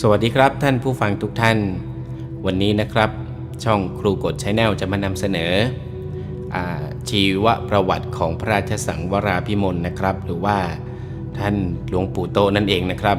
สวัสดีครับท่านผู้ฟังทุกท่าน วันนี้นะครับ ช่องครูกดชแนลจะมานำเสนออชีวประวัติของพระราชสังวราพิมลนะครับ หรือว่าท่านหลวงปู่โตนั่นเองนะครับ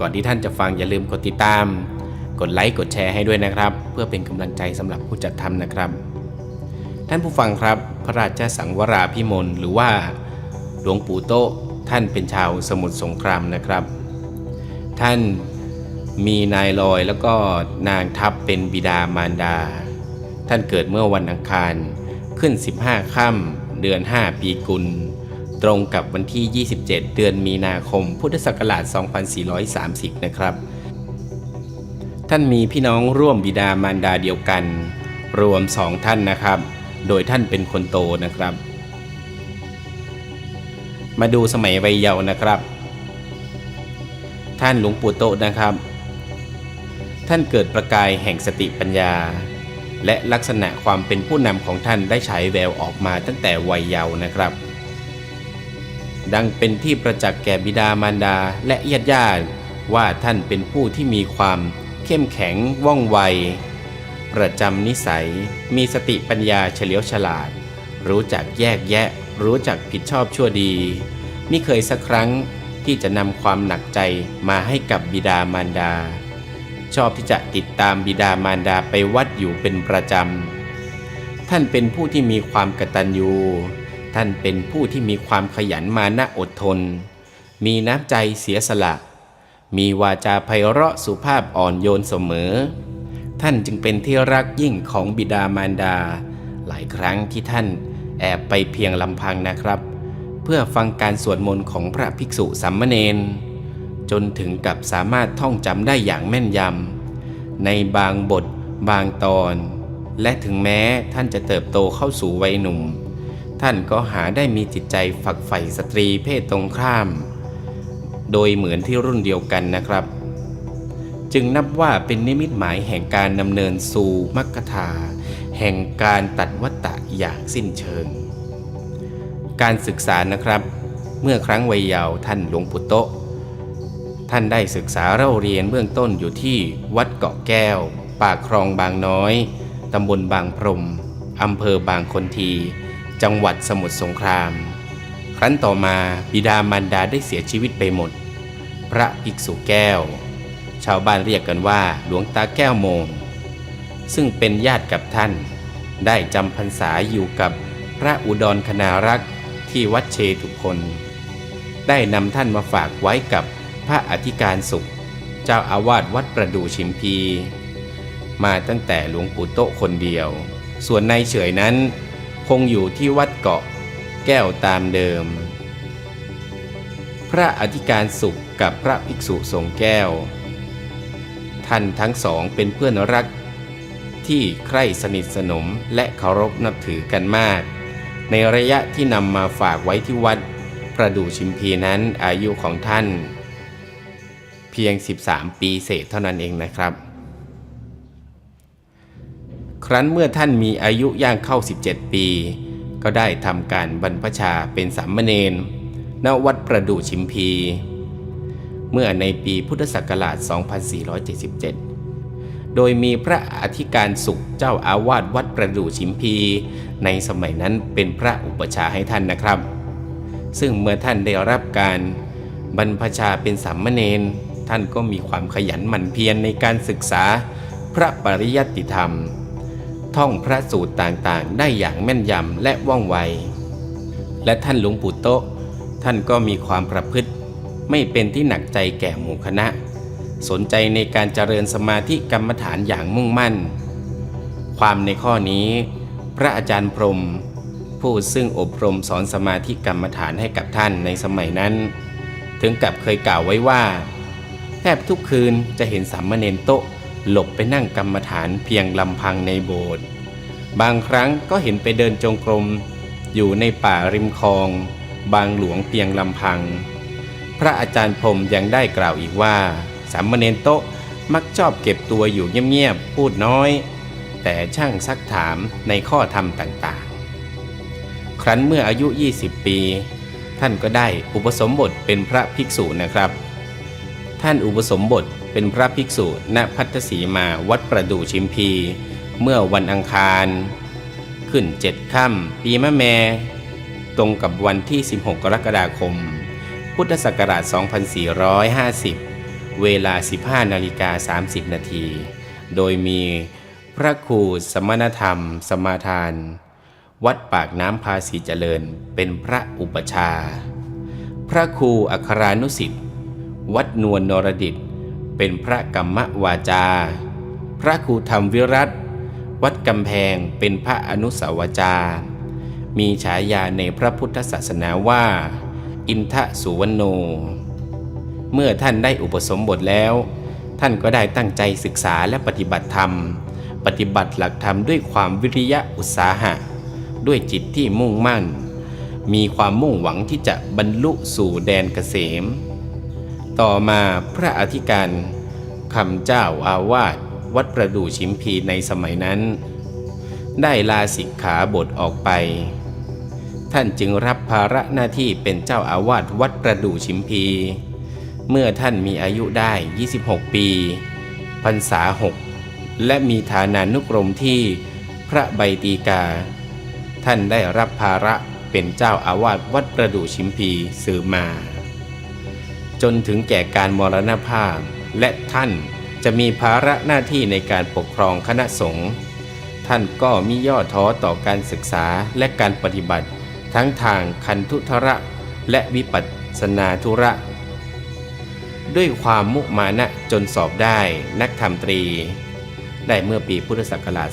ก่อนที่ท่านจะฟังอย่าลืมกดติดตาม กดไลค์กดแชร์ให้ด้วยนะครับ เพื่อเป็นกำลังใจสำหรับผู้จัดทำนะครับ ท่านผู้ฟังครับพระราชสังวราพิมลหรือว่าหลวงปู่โตท่านเป็นชาวสมุทรสงครามนะครับ ท่านมีนายลอยแล้วก็นางทัพเป็นบิดามารดา ท่านเกิดเมื่อวันอังคารขึ้น 15ค่ำเดือน 5 ปีกุล ตรงกับวันที่ 27 เดือนมีนาคม พุทธศักราช 2430 นะครับ ท่านมีพี่น้องร่วมบิดามารดาเดียวกัน รวมสองท่านนะครับ โดยท่านเป็นคนโตนะครับ มาดูสมัยวัยเยาว์นะครับ ท่านหลวงปู่โตนะครับ ท่านเกิดประกายแห่งสติปัญญา และลักษณะความเป็นผู้นำของท่านได้ฉายแววออกมาตั้งแต่วัยเยาว์นะครับ ดังเป็นที่ประจักษ์แก่บิดามารดาและญาติญาติว่าท่านเป็นผู้ที่มีความเข้มแข็งว่องไว ประจำนิสัย มีสติปัญญาเฉลียวฉลาด รู้จักแยกแยะ รู้จักผิดชอบชั่วดีมิเคยสักครั้ง ที่จะนำความหนักใจมาให้กับบิดามารดา ชอบที่จะติดตามบิดามารดาไปวัดอยู่เป็นประจำ ท่านเป็นผู้ที่มีความกตัญญูท่านเป็นผู้ที่มีความขยันมานะอดทน มีน้ำใจเสียสละ มีวาจาไพเราะสุภาพอ่อนโยนเสมอ ท่านจึงเป็นที่รักยิ่งของบิดามารดา หลายครั้งที่ท่านแอบไปเพียงลำพังนะครับ เพื่อฟังการสวดมนต์ของพระภิกษุสัมมเนนจนถึงกับสามารถท่องจำได้อย่างแม่นยำในบางบทบางตอน และถึงแม้ท่านจะเติบโตเข้าสู่วัยหนุ่ม ท่านก็หาได้มีจิตใจฝักใฝ่สตรีเพศตรงข้าม โดยเหมือนที่รุ่นเดียวกันนะครับ จึงนับว่าเป็นนิมิตหมายแห่งการดำเนินสู่มรรคทาแห่งการตัดวัตตะอย่างสิ้นเชิง การศึกษานะครับ เมื่อครั้งวัยเยาว์ท่านหลวงปู่โตท่านได้ศึกษาเล่าเรียนเบื้องต้นอยู่ที่วัดเกาะแก้ว ปากคลองบางน้อย ตำบลบางพรมอำเภอบางคนที จังหวัดสมุทรสงคราม ครั้นต่อมาบิดามารดาได้เสียชีวิตไปหมด พระภิกษุแก้ว ชาวบ้านเรียกกันว่าหลวงตาแก้วโมง ซึ่งเป็นญาติกับท่าน ได้จำพรรษาอยู่กับพระอุดรคณารักษ์ ที่วัดเชตุพนได้นำท่านมาฝากไว้กับพระอธิการสุข เจ้าอาวาสวัดประดู่ชิมพี มาตั้งแต่หลวงปู่โตคนเดียว ส่วนนายเฉยนั้น คงอยู่ที่วัดเกาะแก้วตามเดิม พระอธิการสุขกับพระภิกษุทรงแก้ว ท่านทั้งสองเป็นเพื่อนรักที่ใคร่สนิทสนมและเคารพนับถือกันมาก ในระยะที่นำมาฝากไว้ที่วัดประดู่ชิมพีนั้นอายุของท่าน เพียง 13 ปีเศษเท่านั้นเองนะครับ ครั้นเมื่อท่านมีอายุย่างเข้า 17 ปี ก็ได้ทำการบรรพชาเป็นสามเณรณวัดประดู่ชิมพี เมื่อในปีพุทธศักราช 2477 โดยมีพระอธิการสุขเจ้าอาวาสวัดประดู่ชิมพี ในสมัยนั้นเป็นพระอุปชาให้ท่านนะครับ ซึ่งเมื่อท่านได้รับการบรรพชาเป็นสามเณรท่านก็มีความขยันหมั่นเพียรในการศึกษาพระปริยัติธรรม ท่องพระสูตรต่างๆ ได้อย่างแม่นยำและว่องไว และท่านหลวงปู่โตะท่านก็มีความประพฤติ ไม่เป็นที่หนักใจแก่หมู่คณะ สนใจในการเจริญสมาธิกรรมฐานอย่างมุ่งมั่น ความในข้อนี้ พระอาจารย์พรม ผู้ซึ่งอบรมสอนสมาธิกรรมฐานให้กับท่านในสมัยนั้น ถึงกับเคยกล่าวไว้ว่า แทบทุกคืนจะเห็นสามเณรโตะหลบไปนั่งกรรมฐานเพียงลำพังในโบสถ์บางครั้งก็เห็นไปเดินจงกรม อยู่ในป่าริมคลอง บางหลวงเพียงลำพัง พระอาจารย์พรมยังได้กล่าวอีกว่า สามเณรโตะมักชอบเก็บตัวอยู่เงียบๆพูดน้อย แต่ช่างซักถามในข้อธรรมต่างๆ ครั้นเมื่ออายุ 20 ปี ท่านก็ได้อุปสมบทเป็นพระภิกษุนะครับ ท่านอุปสมบทเป็นพระภิกษุณพัทธสีมาวัดประดู่ชิมพี เมื่อวันอังคาร ขึ้นเจ็ดค่ำปีมะแม่ตรงกับวันที่ 16 กรกฎาคม พุทธศักราช 2450 เวลา 15นาฬิกา30 นาที โดยมีพระครูสมณธรรม สมาทาน วัดปากน้ำภาษีเจริญเป็นพระอุปชา พระครูอัครานุสิทธิ์วัดนวลนรดิต เป็นพระกรรมวาจา พระครูธรรมวิรัตวัดกำแพงเป็นพระอนุสาวจา มีฉายาในพระพุทธศาสนาว่า อินทสุวรรณโน เมื่อท่านได้อุปสมบทแล้ว ท่านก็ได้ตั้งใจศึกษาและปฏิบัติธรรม ปฏิบัติหลักธรรมด้วยความวิริยะอุตสาหะ ด้วยจิตที่มุ่งมั่น มีความมุ่งหวังที่จะบรรลุสู่แดนเกษม ต่อมาพระอธิการคำเจ้าอาวาสวัดประดู่ชิมพีในสมัยนั้น ได้ลาสิกขาบทออกไป ท่านจึงรับภาระหน้าที่เป็นเจ้าอาวาสวัดประดู่ชิมพี เมื่อท่านมีอายุได้ 26 ปีพรรษาหกและมีฐานานุกรมที่พระใบตีกา ท่านได้รับภาระเป็นเจ้าอาวาสวัดประดู่ชิมพีสืบมา จนถึงแก่การมรณภาพ และท่านจะมีภาระหน้าที่ในการปกครองคณะสงฆ์ท่านก็มิย่อท้อต่อการศึกษาและการปฏิบัติ ทั้งทางคันธุทระและวิปัสสนาธุระ ด้วยความมุมานะจนสอบได้นักธรรมตรี ได้เมื่อปีพุทธศักราช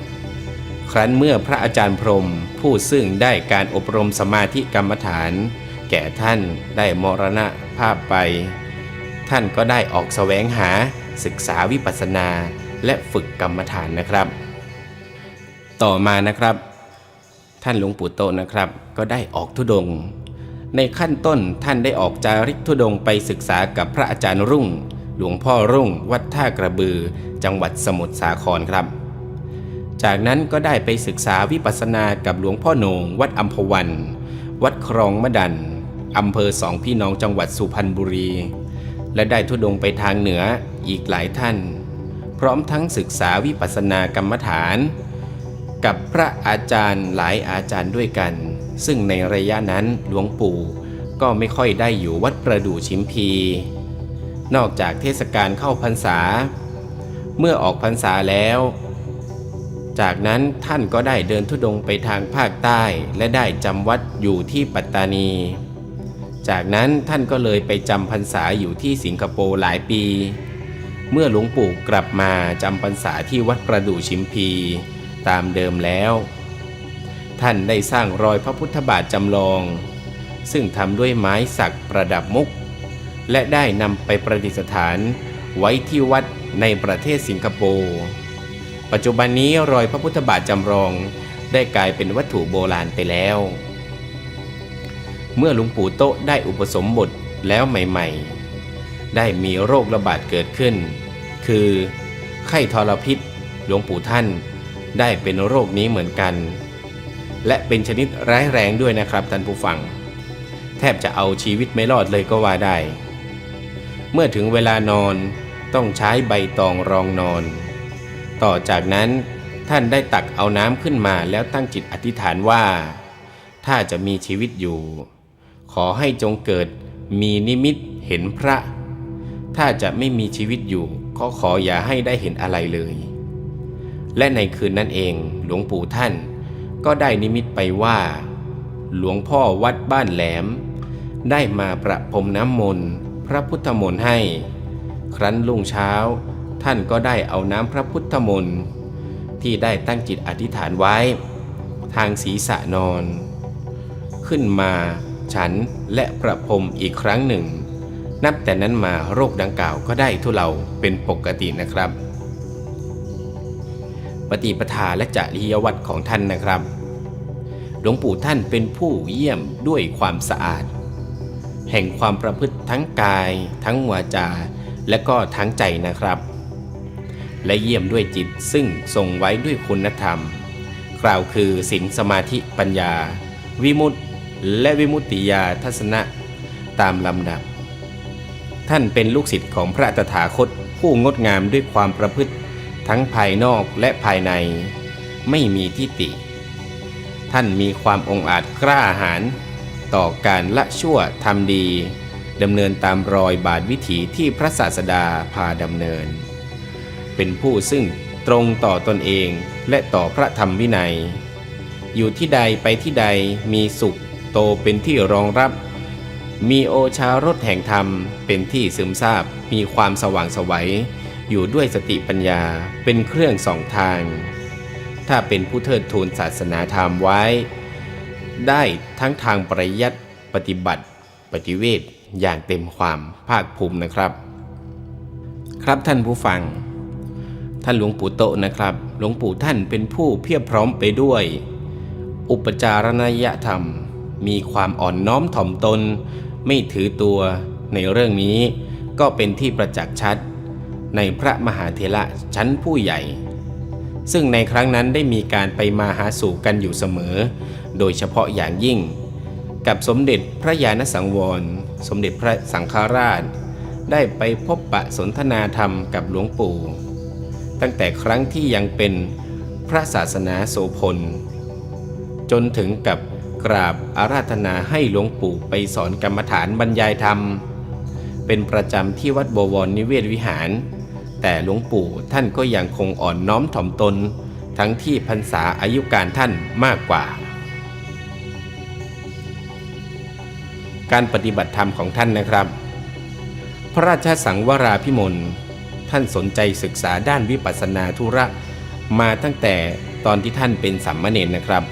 2455 ครั้นเมื่อพระอาจารย์พรม ผู้ซึ่งได้การอบรมสมาธิกรรมฐาน แก่ท่านได้มรณะภาพไป ท่านก็ได้ออกแสวงหาศึกษาวิปัสสนาและฝึกกรรมฐานนะครับ ต่อมานะครับ ท่านหลวงปู่โตนะครับ ก็ได้ออกทุดง ในขั้นต้นท่านได้ออกจาริกทุดงไปศึกษากับพระอาจารย์รุ่ง หลวงพ่อรุ่ง วัดท่ากระบือ จังหวัดสมุทรสาครครับ จากนั้นก็ได้ไปศึกษาวิปัสสนากับหลวงพ่อโหนง วัดอัมพวัน วัดครองมะดันอำเภอสองพี่น้องจังหวัดสุพรรณบุรี และได้ทุดงไปทางเหนืออีกหลายท่าน พร้อมทั้งศึกษาวิปัสสนากรรมฐาน กับพระอาจารย์หลายอาจารย์ด้วยกัน ซึ่งในระยะนั้นหลวงปู่ก็ไม่ค่อยได้อยู่วัดประดู่ชิมพี นอกจากเทศกาลเข้าพรรษา เมื่อออกพรรษาแล้ว จากนั้นท่านก็ได้เดินทุดงค์ไปทางภาคใต้และได้จำวัดอยู่ที่ปัตตานี จากนั้นท่านก็เลยไปจำพรรษาอยู่ที่สิงคโปร์หลายปี เมื่อหลวงปู่กลับมาจำพรรษาที่วัดประดู่ชิมพี ตามเดิมแล้ว ท่านได้สร้างรอยพระพุทธบาทจำลอง ซึ่งทำด้วยไม้สักประดับมุก และได้นำไปประดิษฐานไว้ที่วัดในประเทศสิงคโปร์ปัจจุบันนี้รอยพระพุทธบาทจำลองได้กลายเป็นวัตถุโบราณไปแล้ว เมื่อหลวงปู่โตะได้อุปสมบทแล้วใหม่ๆ ได้มีโรคระบาดเกิดขึ้น คือไข้ทรพิษหลวงปู่ท่านได้เป็นโรคนี้เหมือนกัน และเป็นชนิดร้ายแรงด้วยนะครับท่านผู้ฟัง แทบจะเอาชีวิตไม่รอดเลยก็ว่าได้ เมื่อถึงเวลานอนต้องใช้ใบตองรองนอน ต่อจากนั้นท่านได้ตักเอาน้ำขึ้นมาแล้วตั้งจิตอธิษฐานว่า ถ้าจะมีชีวิตอยู่ ขอให้จงเกิดมีนิมิตเห็นพระ ถ้าจะไม่มีชีวิตอยู่ก็ขออย่าให้ได้เห็นอะไรเลย และในคืนนั้นเองหลวงปู่ท่าน ก็ได้นิมิตไปว่า หลวงพ่อวัดบ้านแหลม ได้มาประพรมน้ำมนต์พระพุทธมนต์ให้ ครั้นรุ่งเช้า ท่านก็ได้เอาน้ำพระพุทธมนต์ที่ได้ตั้งจิตอธิษฐานไว้ ทางศีรษะนอน ขึ้นมาฉันและประพรมอีกครั้งหนึ่ง นับแต่นั้นมาโรคดังกล่าวก็ได้ทุเลาเป็นปกตินะครับ ปฏิปทาและจริยวัตรของท่านนะครับ หลวงปู่ท่านเป็นผู้เยี่ยมด้วยความสะอาด แห่งความประพฤติทั้งกาย ทั้งวาจา และก็ทั้งใจนะครับ และเยี่ยมด้วยจิตซึ่งทรงไว้ด้วยคุณธรรม กล่าวคือศีลสมาธิปัญญา วิมุตติและวิมุตติญาทัศนะตามลำดับ ท่านเป็นลูกศิษย์ของพระตถาคตผู้งดงามด้วยความประพฤติ ทั้งภายนอกและภายใน ไม่มีทิฏฐิท่านมีความองอาจกล้าหาญต่อการละชั่วทำดีดำเนินตามรอยบาทวิถีที่พระศาสดาพาดำเนิน เป็นผู้ซึ่งตรงต่อตนเองและต่อพระธรรมวินัย อยู่ที่ใดไปที่ใดมีสุขโตเป็นที่รองรับ มีโอชารสแห่งธรรมเป็นที่ซึมซาบมีความสว่างสวัย อยู่ด้วยสติปัญญาเป็นเครื่องสองทาง ถ้าเป็นผู้เทิดทูนศาสนาธรรมไว้ ได้ทั้งทางปริยัติปฏิบัติ ปฏิเวทอย่างเต็มความภาคภูมินะครับ ครับท่านผู้ฟัง ท่านหลวงปู่โตนะครับ หลวงปู่ท่านเป็นผู้เพียบพร้อมไปด้วย อุปจารณยธรรม มีความอ่อนน้อมถ่อมตน ไม่ถือตัวในเรื่องนี้ก็เป็นที่ประจักษ์ชัด ในพระมหาเถระชั้นผู้ใหญ่ ซึ่งในครั้งนั้นได้มีการไปมาหาสู่กันอยู่เสมอ โดยเฉพาะอย่างยิ่ง กับสมเด็จพระญาณสังวร สมเด็จพระสังฆราช ได้ไปพบปะสนทนาธรรมกับหลวงปู่ ตั้งแต่ครั้งที่ยังเป็นพระศาสนาโสพล จนถึงกับกราบอาราธนาให้หลวงปู่ไปสอนกรรมฐานบรรยายธรรม เป็นประจำที่วัดบวรนิเวศวิหาร แต่หลวงปู่ท่านก็ยังคงอ่อนน้อมถ่อมตน ทั้งที่พรรษาอายุการท่านมากกว่า การปฏิบัติธรรมของท่านนะครับ พระราชสังวราพิมลท่านสนใจศึกษาด้านวิปัสสนาธุระมาตั้งแต่ตอนที่ท่านเป็นสัมมเนรนะครับ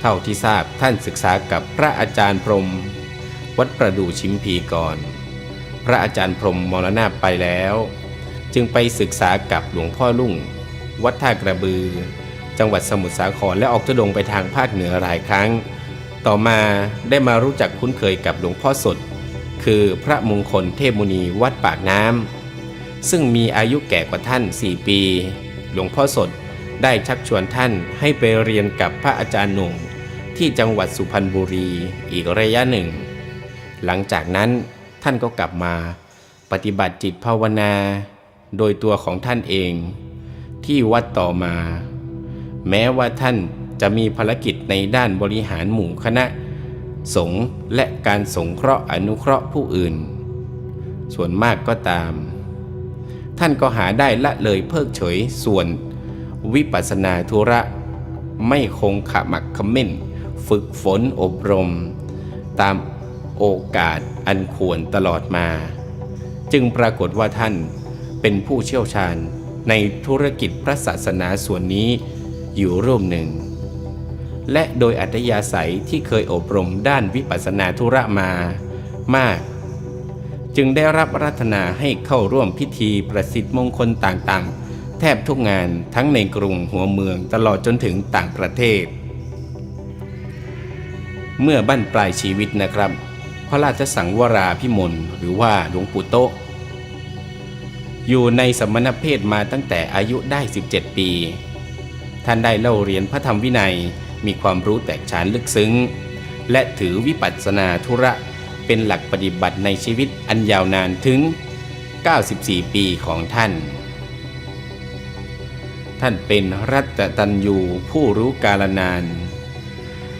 เท่าที่ทราบท่านศึกษากับพระอาจารย์พรม วัดประดู่ชิมพีก่อน พระอาจารย์พรมมรณาไปแล้ว จึงไปศึกษากับหลวงพ่อลุ่ง วัดท่ากระบือ จังหวัดสมุทรสาครและออกทุดงไปทางภาคเหนือหลายครั้ง ต่อมาได้มารู้จักคุ้นเคยกับหลวงพ่อสด คือพระมงคลเทพมุนีวัดปากน้ำซึ่งมีอายุแก่กว่าท่าน 4 ปี หลวงพ่อสดได้ชักชวนท่านให้ไปเรียนกับพระอาจารย์หนุ่มที่จังหวัดสุพรรณบุรีอีกระยะหนึ่ง หลังจากนั้นท่านก็กลับมา ปฏิบัติจิตภาวนา โดยตัวของท่านเอง ที่วัดต่อมา แม้ว่าท่านจะมีภารกิจในด้านบริหารหมู่คณะ สงฆ์และการสงเคราะห์อนุเคราะห์ผู้อื่น ส่วนมากก็ตาม ท่านก็หาได้ละเลยเพิกเฉยส่วน วิปัสสนาธุระ ไม่คงขมักเขม้น ฝึกฝนอบรม ตามโอกาสอันควรตลอดมา จึงปรากฏว่าท่าน เป็นผู้เชี่ยวชาญในธุรกิจพระศาสนาส่วนนี้อยู่ร่วมหนึ่ง และโดยอัธยาศัยที่เคยอบรมด้านวิปัสสนาธุระมามาก จึงได้รับรัตนาให้เข้าร่วมพิธีประสิทธิ์มงคลต่างๆ แทบทุกงานทั้งในกรุงหัวเมืองตลอดจนถึงต่างประเทศ เมื่อบั้นปลายชีวิตนะครับ พระราชสังวราพิมลหรือว่าหลวงปู่โตะ อยู่ในสมณเพศมาตั้งแต่อายุได้ 17 ปี ท่านได้เล่าเรียนพระธรรมวินัยมีความรู้แตกฉานลึกซึ้ง และถือวิปัสสนาธุระเป็นหลักปฏิบัติในชีวิตอันยาวนานถึง 94 ปีของท่าน ท่านเป็นรัตตัญญูผู้รู้กาลนาน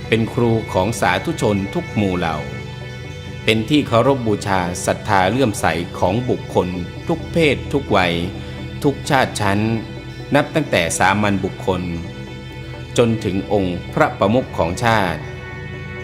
เป็นครูของสาธุชนทุกหมู่เหล่า เป็นที่เคารพบบูชาศรัทธาเลื่อมใสของบุคคล ทุกเพศ ทุกวัย ทุกชาติชั้น นับตั้งแต่สามัญบุคคล จนถึงองค์พระประมุขของชาติ